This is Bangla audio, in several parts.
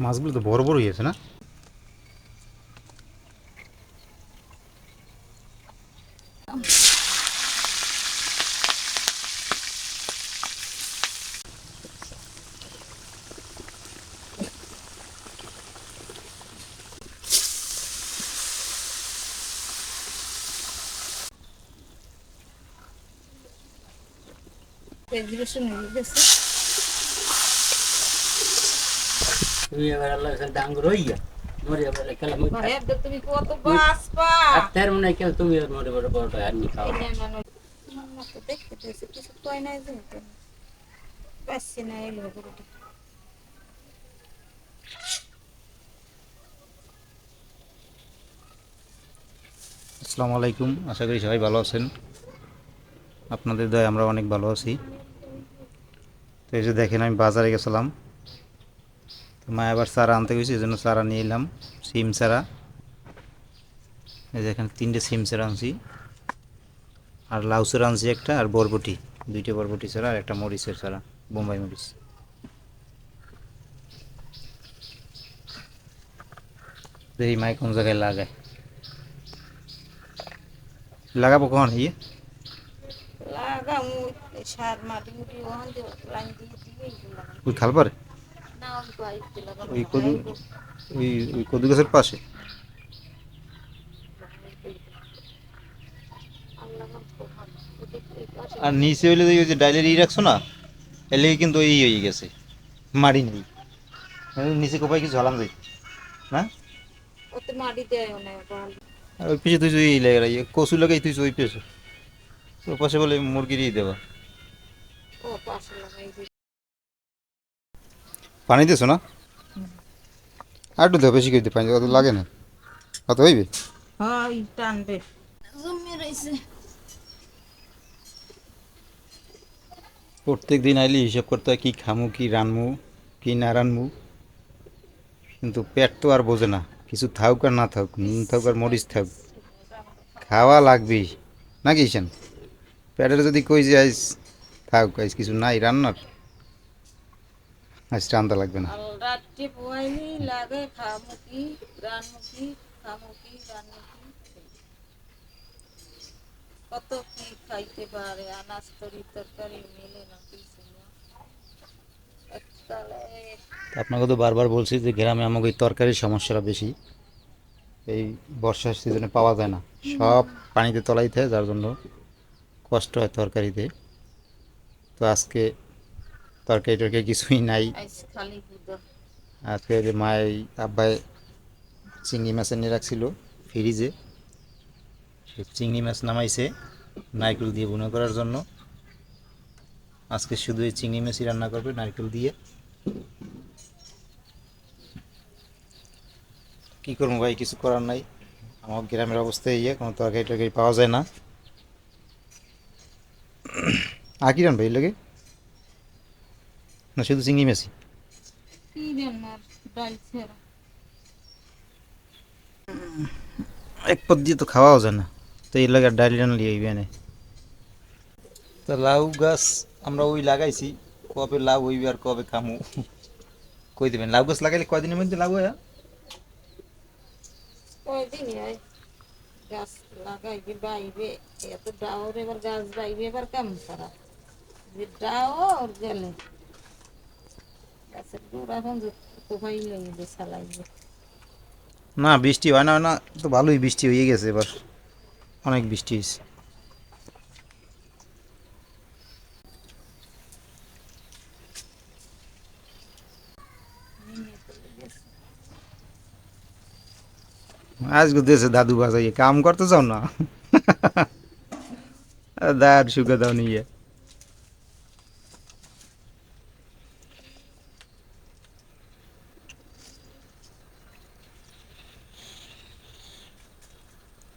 মাছগুলো তো বড় বড় হয়েছে না এক্সিবিশন হয়ে গেছে তুমি এবার আল্লাহ ডাঙ্গর হইয়া মরে এবার খেলা মুই ভাইয়া তো তুমি কত বাসপা ডাক্তার মনে কেউ তুমি মরে বড় বড় আর্মি খাও। এনে মানুষ মাম্মা তো দেখতে পেয়েছে কিছু কয় নাই যে পাচ্ছি না এলো গরুটা আসসালামু আলাইকুম আশা করি সবাই ভালো আছেন। আপনাদের দয় আমরা অনেক ভালো আছি। তো এই যে দেখেন আমি বাজারে গেছিলাম। তো মা আবার চারা আনতে গেছি এই জন্য চারা নিয়ে এলাম সিম চারা। এই যে এখানে তিনটে সিম চারা আনছি। আর লাউ চারা আনছি একটা আর বরবটি দুইটা বরবটি চারা আর একটা মরিচের চারা বোম্বাই মরিচ। দেখি মাই কোন জায়গায় লাগায়। লাগাবো কখন? ইয়ে? লাগাম সার মাটি মুটি ওখান দিয়ে লাইন দিয়ে খাল পারে না আমি বাড়িতে লাগাবো ওই কদু ওই ওই কদু গাছের পাশে? আর নিচে হইলে ওই যে ডাইলের ই রাখছো না এর লেগে কিন্তু এই হয়ে গেছে মাটি নেই। মানে নিচে কোপায় কিছু ঝালাম যাই না? আর ওই পিছে তুই এই লেগে ইয়ে কচু লাগাই তুই ওই পেছো। ওই পাশে বলে দেবা। ও পাশে লাগাই দিই পানি দিছো না? আর একটু দেবো বেশি করে দিতে পানি অত লাগে না। অত হইবে? হয় টানবে। জমে প্রত্যেক দিন আইলে হিসাব করতে হয় কী খামু কি রানমু কি না রানমু। কিন্তু পেট তো আর বোঝে না কিছু থাকুক আর না থাকুক নুন থাকুক আর মরিচ থাকুক। খাওয়া লাগবেই নাকি ঈশান পেটের যদি কই যে আইস থাকুক আইস কিছু নাই রান্নার। আজ রান্না লাগবে না। আর রাত্রে পোয়াইনি লাগে খামুকি রানমুখি খামুকি রানমুখি কত কি খাইতে পারে আনাজ তরি তরকারি মেলে না কিছু আপনাকে তো বারবার বলছি যে গ্রামে আমাকে এই তরকারির সমস্যাটা বেশি। এই বর্ষার সিজনে পাওয়া যায় না। সব পানিতে তলাইতে হয় যার জন্য কষ্ট হয় তরকারিতে। তো আজকে তরকারি টরকারি কিছুই নাই। আজকে যে মায়ের আব্বাই চিংড়ি মাছ এনে রাখছিল ফ্রিজে সে চিংড়ি মাছ নামাইছে নারকেল দিয়ে বুনো করার জন্য। আজকে শুধু এই চিংড়ি মাছই রান্না করবে নারকেল দিয়ে। কি করব ভাই কিছু করার নাই। আমার গ্রামের অবস্থা ইয়ে কোনো তরকারি টরকারি পাওয়া যায় না। আর কি ভাই লাগে? না শুধু চিংড়ি মাছই ডাল এক পদ দিয়ে তো খাওয়াও যায় না তো এই লাগে ডাইল রানলি এই বেনে তো লাউ গাছ আমরা ওই লাগাইছি কবে লাউ হইবে আর কবে খামু কই দেবেন লাউ গাছ লাগাইলে কয়দিনের মধ্যে লাউ হয় কয়দিন হয় গাছ লাগাইবে বাইবে এত ডাওর এবার গাছ বাইবে এবার কাম করা যে ডাওর গেলে গাছের গোড়া এখন কোপাই লেগে চালাইবে না, বৃষ্টি হয় না হয় না, তো ভালোই বৃষ্টি হয়ে গেছে এবার। অনেক বৃষ্টি হয়েছে। আজকে দেশে দাদু বাজাইয়ে কাম করতে চাও না? দার সুখে দাও নিয়ে।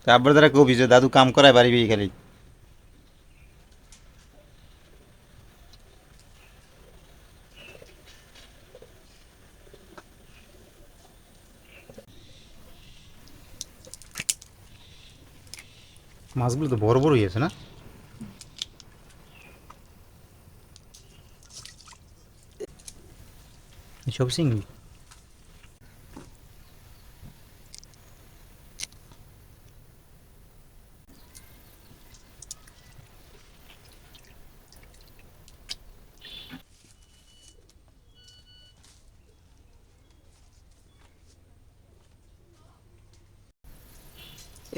তারপর তারা কবি যে দাদু কাম করায় বাড়ি বেরিয়ে খালি মাছগুলো তো বড় বড় হয়েছে না? সব চিংড়ি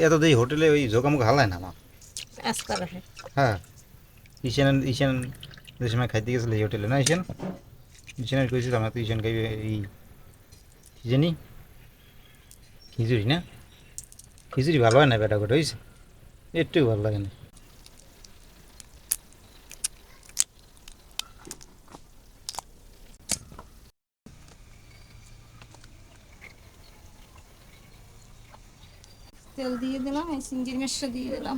এত দেই হোটেলে ওই ঝোকামুখ হালায় না মা। হ্যাঁ। ঈশান ইশান যে সময় খাইতে গেছিল এই হোটেলে না ঈশান? ইশানের কইছিলাম না তুই ইশান খাইবে এই কি জানি খিচুড়ি না? খিচুড়ি ভালো হয় না বেটা গোটা হয়েছে একটু ভালো লাগে না। তেল দিয়ে দিলাম এই সিঙ্গির মেশটা দিয়ে দিলাম।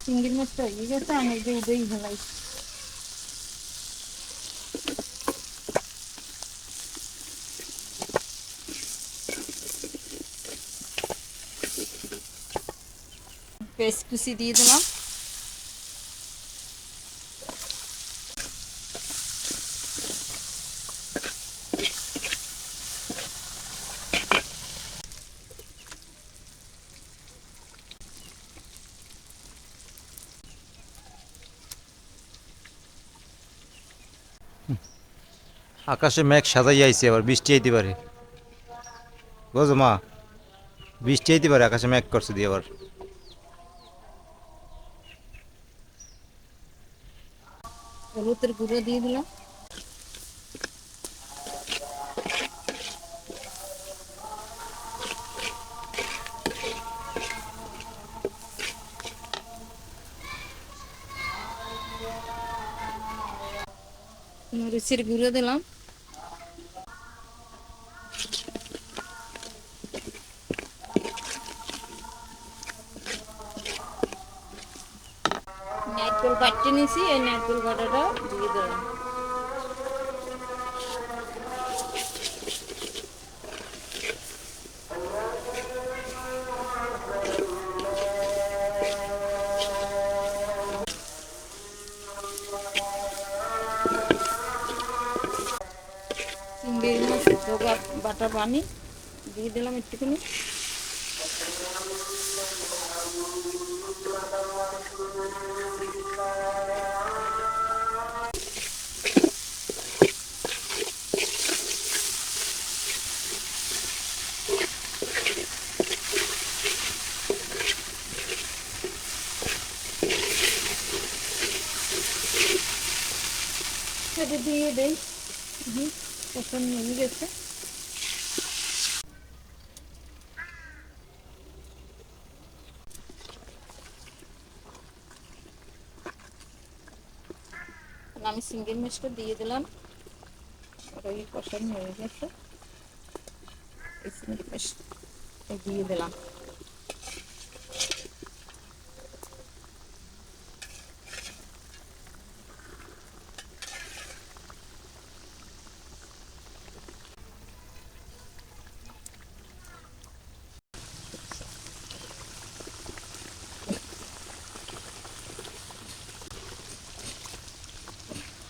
চিংড়ি মাছটা হয়ে গেছে আমি উঠেই কুচি দিয়ে দিলাম আকাশে মেঘ সাজাই আইছে, আবার বৃষ্টি আইতে পারে। বুঝো মা? বৃষ্টি আইতে পারে, আকাশে মেঘ করছে দিয়ে আবার। গুঁড়ো দিয়ে দিলাম। মরিচের গুঁড়ো দিলাম। বাটতে নিয়েছি এই নারকেল বাটাটা দিয়ে দিলাম বাটা পানি দিয়ে দিলাম একটুখানি। পছন্দ হয়ে গেছে। আমি সিঙ্গেল মিষ্টি দিয়ে দিলাম। ওই পছন্দ হয়ে গেছে। এই সিঙ্গেল মিষ্টি দিয়ে দিলাম।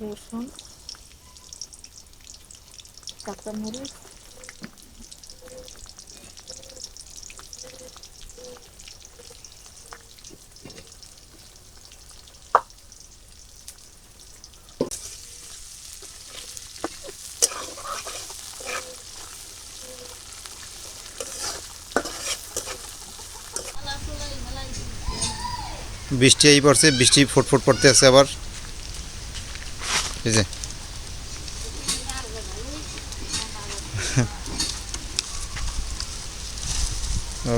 রসুন কাঁচামরিচ বৃষ্টি এই পড়ছে বৃষ্টি ফুটফুট পড়তে আছে আবার। এই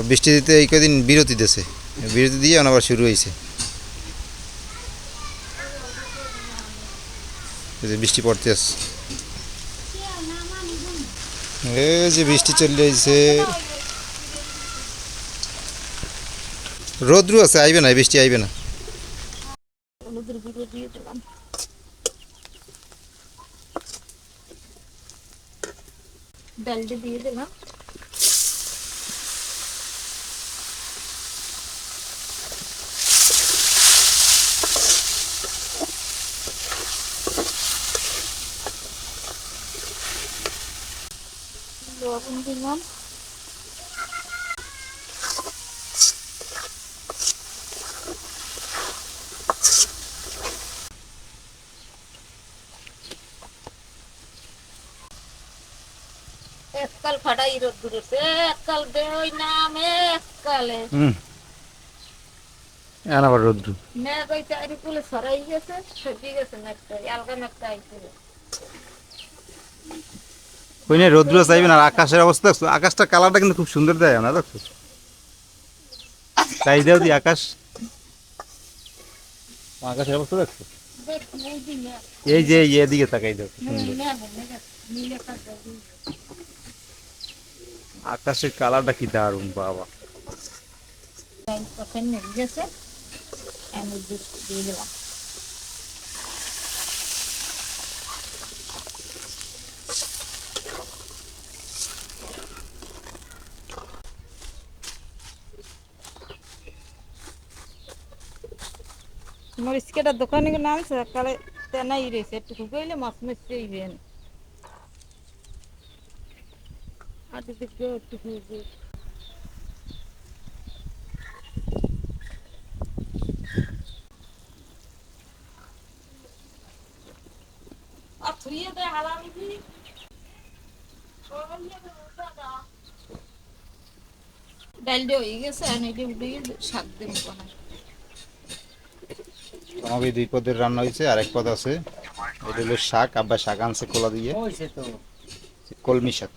বৃষ্টি দিতে এই কদিন বিরতি দিয়েছে। বিরতি দিয়ে আবার শুরু হয়েছে। বৃষ্টি পড়তে আছে। এই যে বৃষ্টি চলে যাইছে রোদ্রু আছে, আইবে না বৃষ্টি আইবে না হলুদের গুঁড়ো দিয়ে দিলাম ডালটা দিয়ে দিলাম লবণ দিলাম এককাল ফাটাই রোদ দূরেছে এককাল বেরোই নামে এককালে এখন আবার রোদ্রু মেঘ ওই চারি কুলে সরাই গেছে সবজি গেছে মেঘটা আলগা মেঘটা আইছিল কই না রোদ্রু আকাশের অবস্থা দেখছ আকাশটা কালারটা কিন্তু খুব সুন্দর দেয় না দেখছ তাই দাও দি আকাশ আকাশের অবস্থা দেখছ এই যে এদিকে তাকাই কাজ আকাশের কালারটা কি দারুণ বাবা। তখন নেমে গেছে। আমি দুধ দিয়ে দিলাম। মরিচকেটা দোকানে নামছে কালে তেনাই রয়েছে। একটু গইলে মাছ মেসে হয়ে গেছে আর এটা উঠে শাক দেবো আমাকে দুই পদের রান্না হয়েছে আর এক পদ আছে। এটা হলো শাক আব্বা শাক আনছে কোলা দিয়ে। কলমি শাক।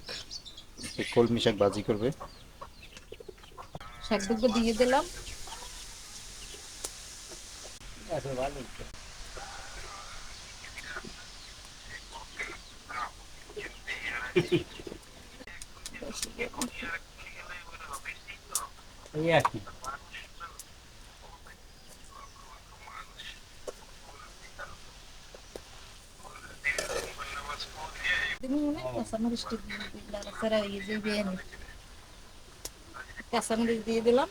এই কলমি শাক ভাজি করবে। শাক দুটো দিয়ে দিলাম। আছে ভালো এই আর কি তুমি মনে হয় কাঁচামরিচ টি দিয়ে যে বিরিয়ানি কাঁচামরিচ দিয়ে দিলাম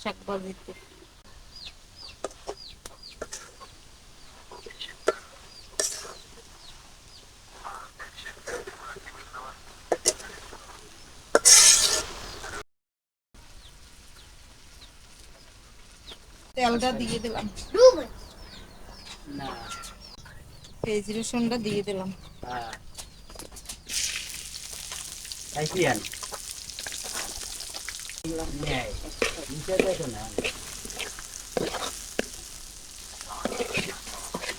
শাক ভাজিতে তেলটা দিয়ে দিলাম না রসুনটা দিয়ে দিলাম হ্যাঁ খাইছি আন নেয় নিচে দেখো না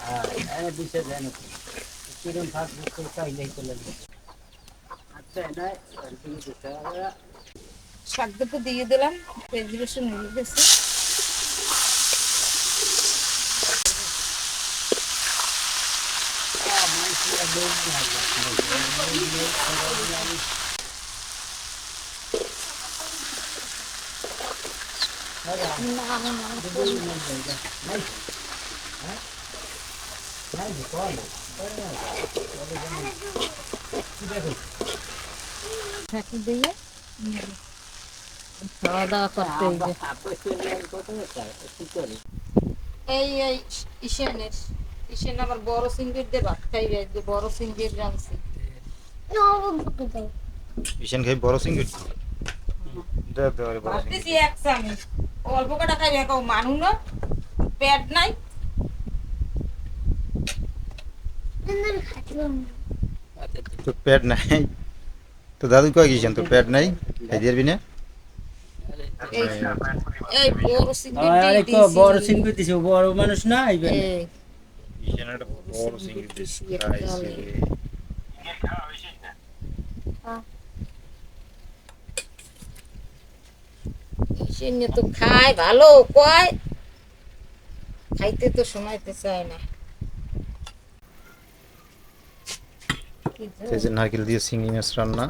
হ্যাঁ এনে দিছে দেন কিরম ফাঁক বুঝতে চাইলেই চলে যাবে আচ্ছা না তুমি দিতে হবে শাক দুটো দিয়ে দিলাম পেঁয়াজ রসুন হয়ে গেছে না না না ঢাকি দিয়ে খাওয়া দাওয়া করতে হইবে এই এই ইশানের ইশান আবার বড় সিঙ্গির দিয়ে ভাত খাইবে আজকে বড় সিঙ্গির রাঁধছি। ঈশান খাই বড় সিঙ্গুর দে। দে ওরে বড় সিঙ্গুর ভাবতেছি এক চামচ অল্প কটা খাইবে কেউ মানু না পেট নাই। তো পেট নাই। তো দাদু কয় গেছেন তো পেট নাই? খাই দিবি না? এই বড় আর বড় সিংহ দিছে বড় মানুষ না আইবে তো খায় ভালো কয় খাইতে তো শোনাইতে চায় না যে- নারকেল দিয়ে চিংড়ি মাছ রান্না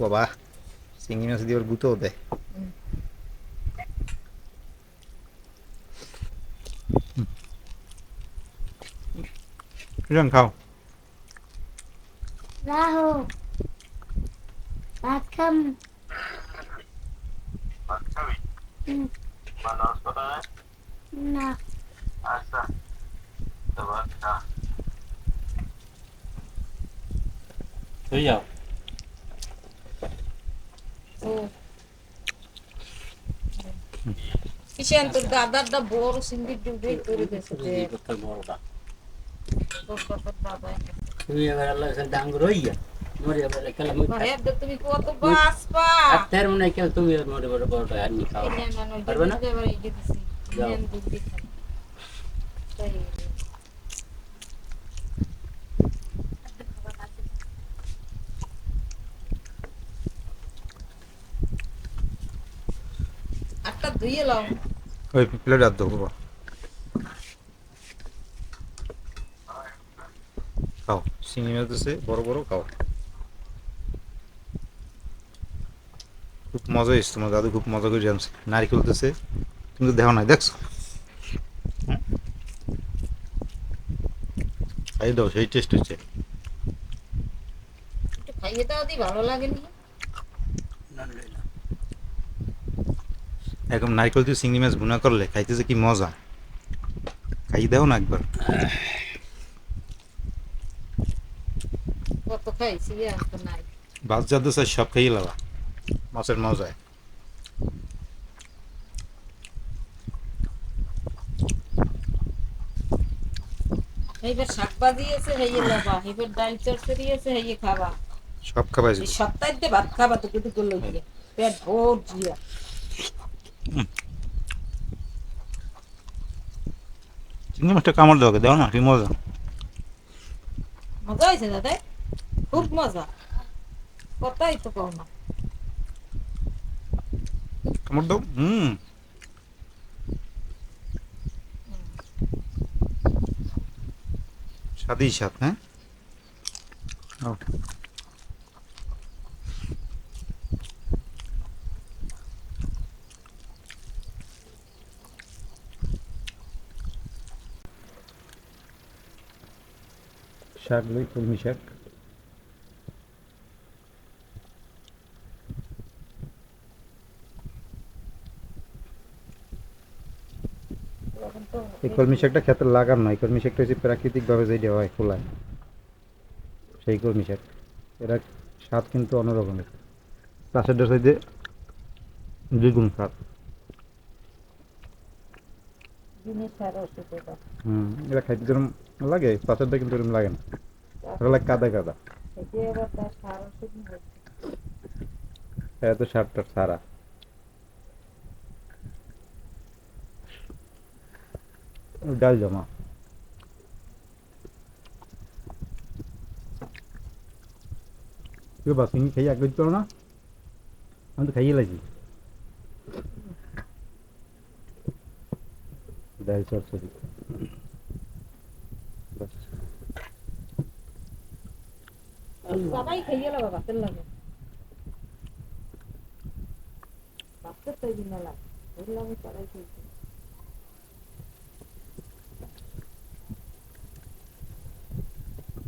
বাবা চিংড়ি মাছ দিয়ে ওর গুঁতোও দেয় কিরম খাও রাহো ভাত খাম হুম। না হই যাও ও কিষান তোর দাদারটা বড় সিঙ্গি ডুবে করে দিয়েছে যে বড়টা তোর বাবার বাবা তুমি এবার আল্লাহ কাছে ডাঙ্গর হইয়া মরে এবার কালাম ভাইয়া তুমি কত বাসপা আত্মার মনে হয় কেউ তুমি আর মরে বড় বড়টা আর নি খাও পারবে না? যাও। আটটা ধুয়ে লাও ওই প্লেট আর দেবো খাও। চিংড়ি মাছ দিছে বড় বড় খাও। খুব মজা এসছে তোমার দাদু খুব মজা করে জানছে নারিকেল দিছে তুমি তো দেখো নাই দেখছ? খাই দাও সেই টেস্ট হচ্ছে। খাইয়ে দাও ভালো লাগেনি এখন নারকেল দিয়ে চিংড়ি মাছ ভুনা করলে খাইতেছে কি মজা। খাই দাও না একবার কত খাইছি আর তো নাই বাস চাই সব খাইয়ে লাবা মাছের মজায় এইবার শাক ভাজি আছে হেয়ে লাবা এবার ডাল চচ্চড়ি আছে হেয়ে খাবা সব খাবাই সপ্তাহে ভাত খাবা তো কিন্তু করল গিয়ে পেট ভোর জিয়া চিংড়ি মাছটা কামড় দেওয়া দাও না কি মজা মজা হয়েছে দাদা খুব মজা কথাই তো কও না কামড় দাও হুম স্বাদই স্বাদ হ্যাঁ নাও। শাক লই কলমি শাক এখন তো এই কলমি শাকটা খেতে লাগার নয় কলমি শাকটা হচ্ছে প্রাকৃতিকভাবে যেটা হয় খোলায় সেই কলমি শাক। এরা স্বাদ কিন্তু অন্যরকমের। চাষের সাইডে দ্বিগুণ স্বাদ। এটা হুম এরা খাইতে যেরকম লাগে কিন্তু এরকম লাগে না। ওটা লাগে কাদা কাদা। এত সারটা সারা। ডাল জমা কেউ বাসিনি খাই এক করতে না আমি তো খাইয়ে লাগছি ডাল চচ্চড়ি সবাই খাইয়ে লাবা ভাতের লাগে ভাতের তৈরি না লাগে বললাম সবাই খাইছে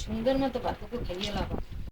সুন্দর মতো ভাতকে খেলিয়ে লাবা